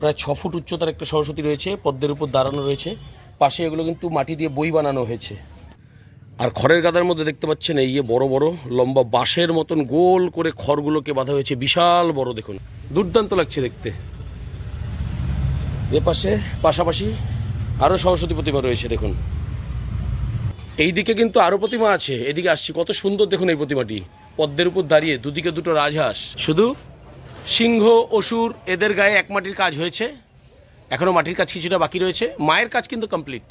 প্রায় ছ ফুট উচ্চতার একটা সরস্বতী রয়েছে, পদ্মের উপর দাঁড়ানো রয়েছে। পাশে এগুলো কিন্তু মাটি দিয়ে বই বানানো হয়েছে। আর খড়ের গাদার মধ্যে দেখতে পাচ্ছেন এই বড় বড় লম্বা বাঁশের মতন গোল করে খড়গুলোকে বাঁধা হয়েছে। বিশাল বড়, দেখুন। দুর্দান্ত লাগছে দেখতে। এ পাশে পাশাপাশি আরও সরস্বতী প্রতিমা রয়েছে, দেখুন। এই দিকে কিন্তু আরও প্রতিমা আছে। এদিকে আসছি। কত সুন্দর, দেখুন এই প্রতিমাটি। পদ্মের উপর দাঁড়িয়ে দুদিকে দুটো রাজহাঁস। শুধু সিংহ, অসুর, এদের গায়ে এক মাটির কাজ হয়েছে। এখনও মাটির কাজ কিছুটা বাকি রয়েছে। মায়ের কাজ কিন্তু কমপ্লিট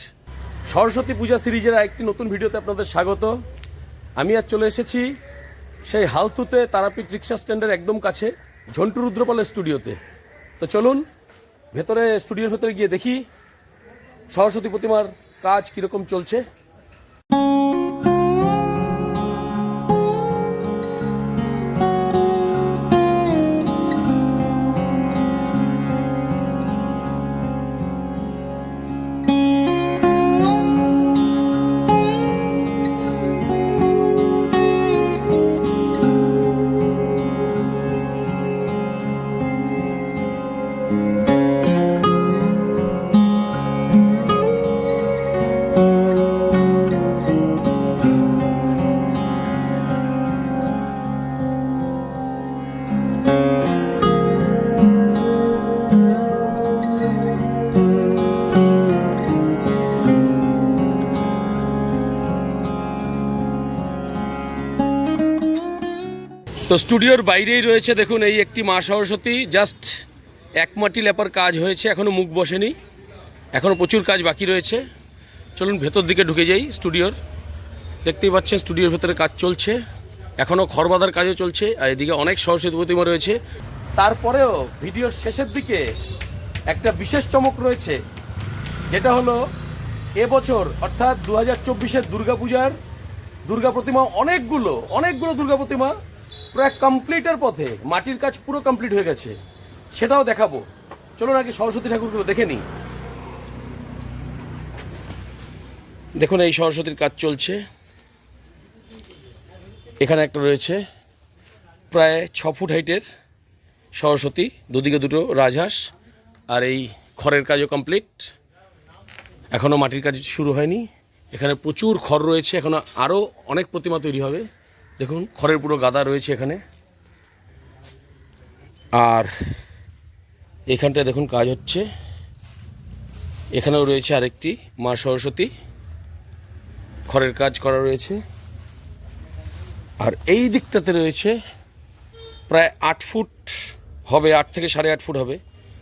সরস্বতী পূজা সিরিজের একটি নতুন ভিডিওতে আপনাদের স্বাগত। আমি আজ চলে এসেছি সেই হালতুতে তারাপীঠ রিক্সা স্ট্যান্ডের একদম কাছে, ঝন্টু রুদ্রপালের স্টুডিওতে। তো চলুন, ভেতরে, স্টুডিওর ভেতরে গিয়ে দেখি সরস্বতী প্রতিমার কাজ কীরকম চলছে। তো স্টুডিওর বাইরেই রয়েছে দেখুন এই একটি মা সরস্বতী। জাস্ট এক মাটি লেপার কাজ হয়েছে এখনও মুখ বসেনি। এখনও প্রচুর কাজ বাকি রয়েছে। চলুন ভেতর দিকে ঢুকে যাই স্টুডিওর। দেখতেই পাচ্ছেন স্টুডিওর ভেতরে কাজ চলছে। এখনও খড় বাঁধার কাজও চলছে, আর এদিকে অনেক সরস্বতী প্রতিমা রয়েছে। তারপরেও ভিডিওর শেষের দিকে একটা বিশেষ চমক রয়েছে, যেটা হলো এবছর অর্থাৎ দু হাজার চব্বিশের দুর্গাপূজার দুর্গা প্রতিমা অনেকগুলো অনেকগুলো দুর্গা প্রতিমা প্রায় কমপ্লিটের পথে মাটির কাজ পুরো কমপ্লিট হয়ে গেছে। সেটাও দেখাবো। চলুন আগে সরস্বতী ঠাকুরগুলো দেখে নিই। দেখুন, এই সরস্বতীর কাজ চলছে। এখানে একটা রয়েছে প্রায় ছ ফুট হাইটের সরস্বতী, দুদিকে দুটো রাজহাঁস, আর এই খড়ের কাজও কমপ্লিট এখনও মাটির কাজ শুরু হয়নি। এখানে প্রচুর খড় রয়েছে। এখনও আরও অনেক প্রতিমা তৈরি হবে। দেখুন, খড়ের পুরো গাদা রয়েছে এখানে। আর এখানটায় দেখুন কাজ হচ্ছে। এখানেও রয়েছে আরেকটি, মা সরস্বতী। খড়ের কাজ করা রয়েছে। আর এই দিকটাতে রয়েছে, প্রায় আট ফুট হবে, আট থেকে সাড়ে আট ফুট হবে।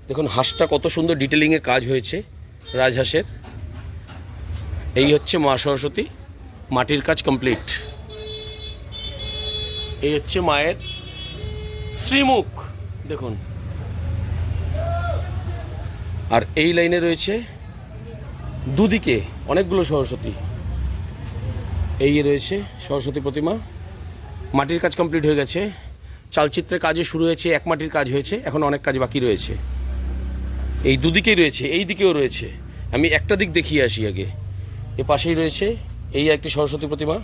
দেখুন, হাঁসটা কত সুন্দর ডিটেলিংয়ে কাজ হয়েছে, রাজহাঁসের। এই হচ্ছে মা সরস্বতী, মাটির কাজ কমপ্লিট এই হচ্ছে মায়ের শ্রীমুখ। দেখুন। আর এই লাইনে রয়েছে দুদিকে অনেকগুলো সরস্বতী। এই রয়েছে সরস্বতী প্রতিমা। মাটির কাজ কমপ্লিট হয়ে গেছে। চালচিত্রের কাজও শুরু হয়েছে, এক মাটির কাজ হয়েছে, এখন অনেক কাজ বাকি রয়েছে। এই দুদিকেই রয়েছে, এই দিকেও রয়েছে। আমি একটা দিক দেখিয়ে আসি আগে। এ পাশেই রয়েছে এই একটি সরস্বতী প্রতিমা।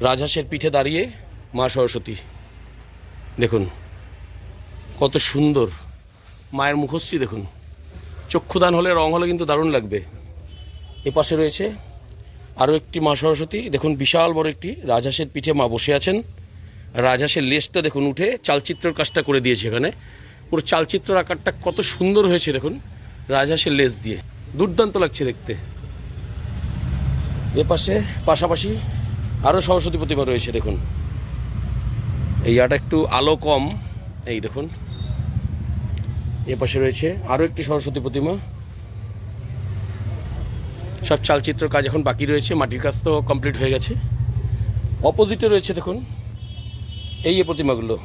রাজহাঁসের পিঠে দাঁড়িয়ে মা সরস্বতী, দেখুন, কত সুন্দর মায়ের মুখশ্রী, দেখুন। চক্ষুদান হলে, রং হলে কিন্তু দারুণ লাগবে। এ পাশে রয়েছে আরও একটি মা সরস্বতী, দেখুন, বিশাল বড় একটি রাজহাঁসের পিঠে মা বসে আছেন। রাজহাঁসের লেজটা, দেখুন, উঠে চালচিত্রের কাজটা করে দিয়েছে এখানে। পুরো চালচিত্র আকারটা কত সুন্দর হয়েছে, দেখুন, রাজহাঁসের লেজ দিয়ে। দুর্দান্ত লাগছে দেখতে। এ পাশে পাশাপাশি আরও সরস্বতী প্রতিমা রয়েছে, দেখুন। এই আটা একটু আলো কম। এই দেখুন। এ পাশে রয়েছে আরও একটি সরস্বতী প্রতিমা। সব চালচিত্র কাজ এখন বাকি রয়েছে, মাটির কাজ তো কমপ্লিট হয়ে গেছে। অপোজিটে রয়েছে, দেখুন, এই যে প্রতিমাগুলো।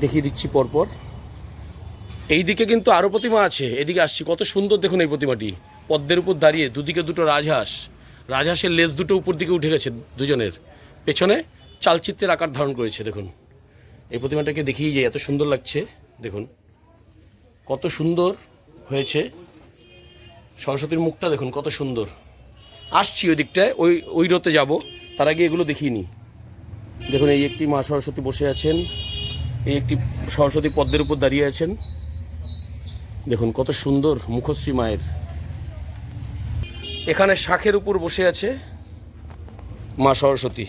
দেখিয়ে দিচ্ছি পরপর। এই দিকে কিন্তু আরও প্রতিমা আছে, এদিকে আসছি। কত সুন্দর দেখুন এই প্রতিমাটি। পদ্মের উপর দাঁড়িয়ে, দুদিকে দুটো রাজহাঁস। রাজহাঁসের লেজ দুটো উপর দিকে উঠে গেছে দুজনের। পেছনে চালচিত্রের আকার ধারণ করেছে, দেখুন। এই প্রতিমাটাকে দেখিয়ে যে এত সুন্দর লাগছে, দেখুন। কত সুন্দর হয়েছে। সরস্বতীর মুখটা দেখুন, কত সুন্দর। আসছি ওই দিকটায় ওই ওই রোতে যাব, তার আগে এগুলো দেখিয়ে নিই। দেখুন, এই একটি মা সরস্বতী বসে আছেন, এই একটি সরস্বতী পদ্মের উপর দাঁড়িয়ে আছেন। দেখুন, কত সুন্দর মুখশ্রী মায়ের। এখানে শাখের উপর বসে আছে মা সরস্বতী।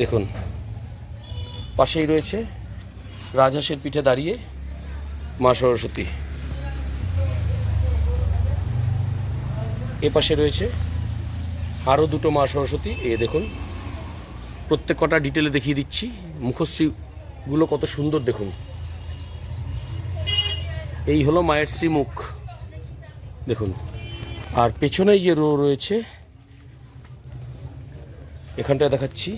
দেখুন, পাশেই রয়েছে রাজহাঁসের পিঠে দাঁড়িয়ে মা সরস্বতী। এ পাশে রয়েছে আরও দুটো মা সরস্বতী। এ দেখুন, প্রত্যেক কটা ডিটেলে দেখিয়ে দিচ্ছি। মুখশ্রীগুলো কত সুন্দর দেখুন। এই হলো মায়ের শ্রীমুখ। দেখুন, আর পেছনে যে রো রয়েছে, এখানটায় দেখাচ্ছি।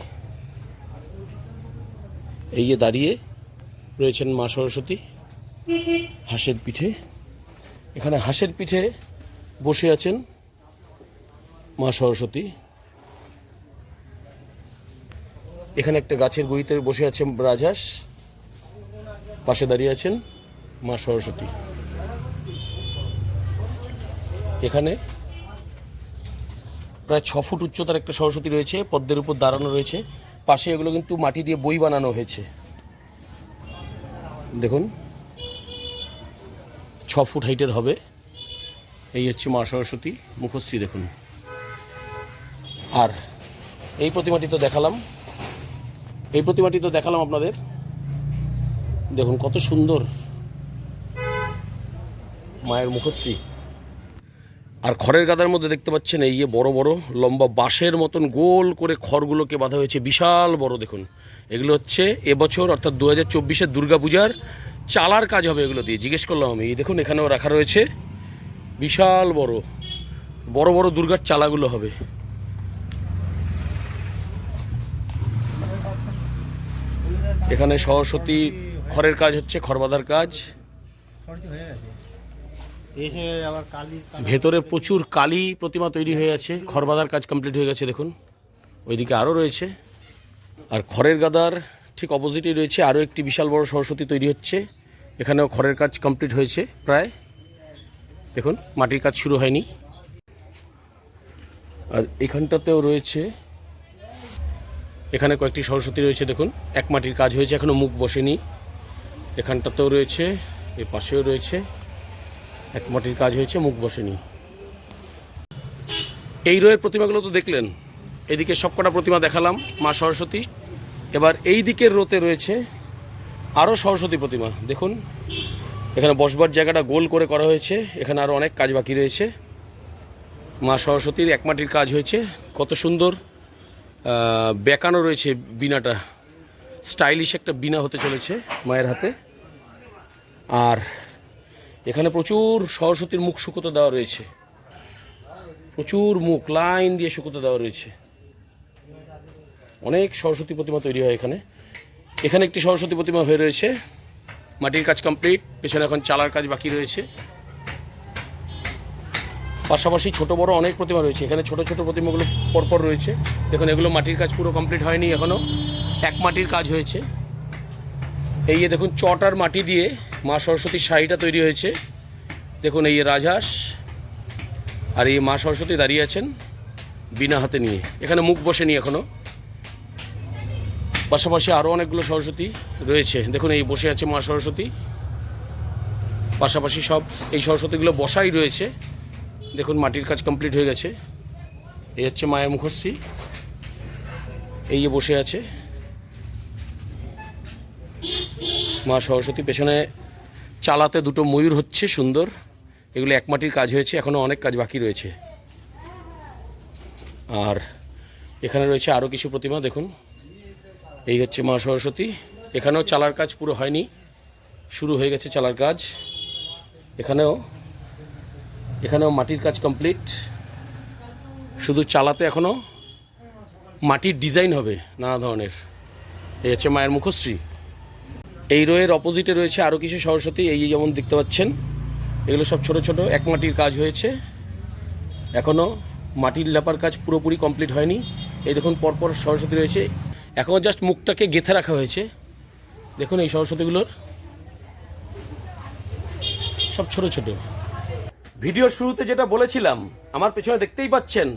এই যে দাঁড়িয়ে রয়েছেন মা সরস্বতী। হাঁসের পিঠে। এখানে হাঁসের পিঠে বসে আছেন মা সরস্বতী। এখানে একটা গাছের গুঁড়িতে বসে আছেন রাজহাঁস। পাশে দাঁড়িয়ে আছেন মা সরস্বতী। এখানে প্রায় ছ ফুট উচ্চতার একটা সরস্বতী রয়েছে, পদ্মের উপর দাঁড়ানো রয়েছে। পাশে এগুলো কিন্তু মাটি দিয়ে বই বানানো হয়েছে। দেখুন। ছ ফুট হাইটের হবে। এই হচ্ছে মা সরস্বতী মুখশ্রী, দেখুন। আর এই প্রতিমাটি তো দেখালাম। এই প্রতিমাটি তো দেখালাম আপনাদের। দেখুন কত সুন্দর মায়ের মুখশ্রী। আর খড়ের গাদার মধ্যে দেখতে পাচ্ছেন এই যে বড় বড় লম্বা বাঁশের মতন গোল করে খড়গুলোকে বাঁধা হয়েছে। বিশাল বড় দেখুন। এগুলো হচ্ছে এবছর, অর্থাৎ দু হাজার চব্বিশের দুর্গাপূজার চালার কাজ হবে এগুলো দিয়ে। জিজ্ঞেস করলাম আমি, এই দেখুন এখানেও রাখা রয়েছে। বিশাল বড় বড় বড় দুর্গার চালাগুলো হবে। এখানে সরস্বতী, খড়ের কাজ হচ্ছে খড় বাঁধার কাজ। হয়ে গেছে ভেতরে প্রচুর কালী প্রতিমা তৈরি হয়ে আছে। খড় বাঁধার কাজ কমপ্লিট হয়ে গেছে, দেখুন। ওইদিকে আরও রয়েছে। আর খড়ের গাদার ঠিক অপোজিটেই রয়েছে। আরও একটি বিশাল বড় সরস্বতী তৈরি হচ্ছে। এখানেও খড়ের কাজ কমপ্লিট হয়েছে প্রায়। দেখুন, মাটির কাজ শুরু হয়নি। আর এখানটাতেও রয়েছে। এখানে কয়েকটি সরস্বতী রয়েছে, দেখুন। এক মাটির কাজ হয়েছে এখনও মুখ বসেনি। এখানটাতেও রয়েছে, এ পাশেও রয়েছে। এক মাটির কাজ হয়েছে, মুখ বসেনি। এই রোয়ের প্রতিমাগুলো তো দেখলেন। এদিকে সবকটা প্রতিমা দেখালাম, মা সরস্বতী। এবার এই দিকের রোতে রয়েছে আরও সরস্বতী প্রতিমা। দেখুন, এখানে বসবার জায়গাটা গোল করে করা হয়েছে, এখানে আরও অনেক কাজ বাকি রয়েছে। মা সরস্বতীর এক মাটির কাজ হয়েছে, কত সুন্দর বেঁকানো রয়েছে বিনাটা স্টাইলিশ একটা বিনা হতে চলেছে মায়ের হাতে। আর এখানে প্রচুর সরস্বতীর মুখ শুকোতে দেওয়া রয়েছে। প্রচুর মুখ, লাইন দিয়ে শুকোতে দেওয়া রয়েছে। অনেক সরস্বতী প্রতিমা তৈরি হয় এখানে। এখানে একটি সরস্বতী প্রতিমা হয়ে রয়েছে। মাটির কাজ কমপ্লিট, পেছনে এখন চালার কাজ বাকি রয়েছে। পাশাপাশি ছোট বড় অনেক প্রতিমা রয়েছে। এখানে ছোট ছোট প্রতিমাগুলো পরপর রয়েছে। দেখুন, এগুলো মাটির কাজ পুরো কমপ্লিট হয়নি এখনও এক মাটির কাজ হয়েছে। এই দেখুন, চটার মাটি দিয়ে মা সরস্বতীর শাড়িটা তৈরি হয়েছে। দেখুন এই রাজহাঁস আর এই মা সরস্বতী দাঁড়িয়ে আছেন বিনা হাতে নিয়ে। এখানে মুখ বসেনি এখনও। পাশাপাশি আরও অনেকগুলো সরস্বতী রয়েছে। দেখুন এই বসে আছে মা সরস্বতী। পাশাপাশি সব এই সরস্বতীগুলো বসাই রয়েছে। দেখুন মাটির কাজ কমপ্লিট হয়ে গেছে। এই হচ্ছে মায়ের মুখশ্রী। এই যে বসে আছে। মা সরস্বতী পেছনে চালাতে দুটো ময়ূর হচ্ছে সুন্দর। এগুলো এক মাটির কাজ হয়েছে এখনও অনেক কাজ বাকি রয়েছে। আর এখানে রয়েছে আরও কিছু প্রতিমা, দেখুন। এই হচ্ছে মা সরস্বতী। এখানেও চালার কাজ পুরো হয়নি। শুরু হয়ে গেছে চালার কাজ। এখানেও এখানেও মাটির কাজ কমপ্লিট। শুধু চালাতে এখনও মাটির ডিজাইন হবে, নানা ধরনের। এই হচ্ছে মায়ের মুখশ্রী। এই রোয়ের অপোজিটে রয়েছে আরও কিছু সরস্বতী, এই যেমন দেখতে পাচ্ছেন, এগুলো সব ছোট ছোট, এক মাটির কাজ হয়েছে। এখনও মাটির লেপার কাজ পুরোপুরি কমপ্লিট হয়নি। এই দেখুন, পরপর সরস্বতী রয়েছে। এখন জাস্ট মুখটাকে গেঁথে রাখা হয়েছে। দেখুন এই সরস্বতীগুলোর সব ছোট ছোট। ভিডিওর শুরুতে যেটা বলেছিলাম, আমার পেছনে দেখতেই পাচ্ছেন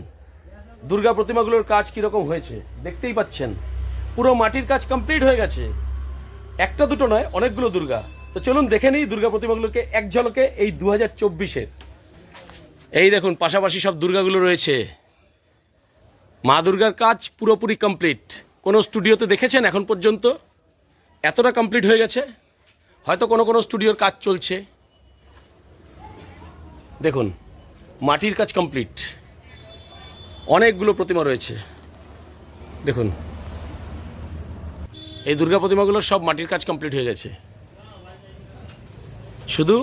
দুর্গা প্রতিমাগুলোর কাজ কীরকম হয়েছে, দেখতেই পাচ্ছেন। পুরো মাটির কাজ কমপ্লিট হয়ে গেছে। একটা দুটো নয়, অনেকগুলো দুর্গা। তো চলুন দেখে নিই দুর্গা প্রতিমাগুলোকে এক ঝলকে এই দু হাজার এই দেখুন, পাশাপাশি সব দুর্গাগুলো রয়েছে। মা দুর্গার কাজ পুরোপুরি কমপ্লিট কোনো স্টুডিওতে দেখেছেন এখন পর্যন্ত? এতটা কমপ্লিট হয়ে গেছে? হয়তো কোনো কোনো স্টুডিওর কাজ চলছে। দেখুন, মাটির কাজ কমপ্লিট অনেকগুলো প্রতিমা রয়েছে। দেখুন এই দুর্গা প্রতিমাগুলোর সব মাটির কাজ কমপ্লিট হয়ে গেছে। শুধু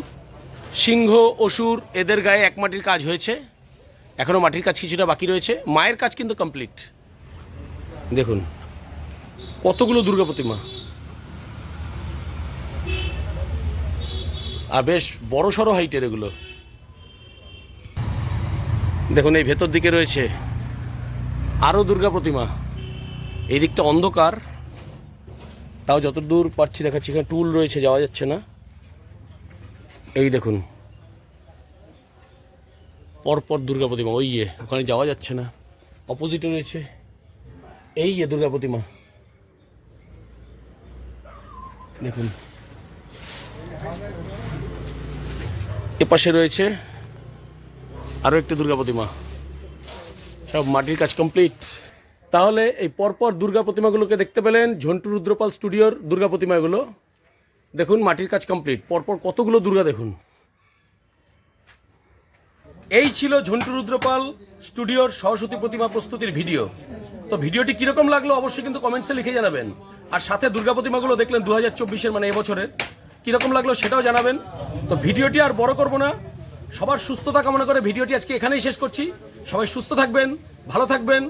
সিংহ, অসুর, এদের গায়ে এক মাটির কাজ হয়েছে। এখনও মাটির কাজ কিছুটা বাকি রয়েছে। মায়ের কাজ কিন্তু কমপ্লিট দেখুন, কতগুলো দুর্গা প্রতিমা। আর বেশ বড় সড়ো হাইটের এগুলো। দেখুন, এই ভেতর দিকে রয়েছে আরও দুর্গা প্রতিমা। এই দিকটা অন্ধকার। তাও যত দূর পাচ্ছি দেখাচ্ছি, এখানে টুল রয়েছে, যাওয়া যাচ্ছে না। এই দেখুন। পরপর দুর্গা প্রতিমা, ওই ইয়ে ওখানে যাওয়া যাচ্ছে না। অপোজিটে রয়েছে, এই ইয়ে দুর্গা প্রতিমা। দেখুন। এপাশে রয়েছে আরও একটি দুর্গা প্রতিমা। সব মাটির কাজ কমপ্লিট তাহলে এই পরপর দুর্গা প্রতিমাগুলোকে দেখতে পেলেন ঝন্টু রুদ্রপাল স্টুডিওর দুর্গা প্রতিমাগুলো। দেখুন, মাটির কাজ কমপ্লিট। পরপর কতগুলো দুর্গা দেখুন। এই ছিল ঝন্টু রুদ্রপাল স্টুডিওর সরস্বতী প্রতিমা প্রস্তুতির ভিডিও। তো ভিডিওটি কীরকম লাগল অবশ্যই কিন্তু কমেন্টসে লিখে জানাবেন। আর সাথে দুর্গা প্রতিমাগুলো দেখলেন দু হাজার মানে এবছরের। কীরকম লাগল সেটাও জানাবেন। তো ভিডিওটি আর বড় করব না। সবার সুস্থতা কামনা করে ভিডিওটি আজকে এখানেই শেষ করছি। সবাই সুস্থ থাকবেন, ভালো থাকবেন।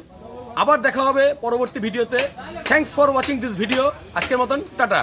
আবার দেখা হবে পরবর্তী ভিডিওতে। Thanks for watching this video আজকের মতন টাটা।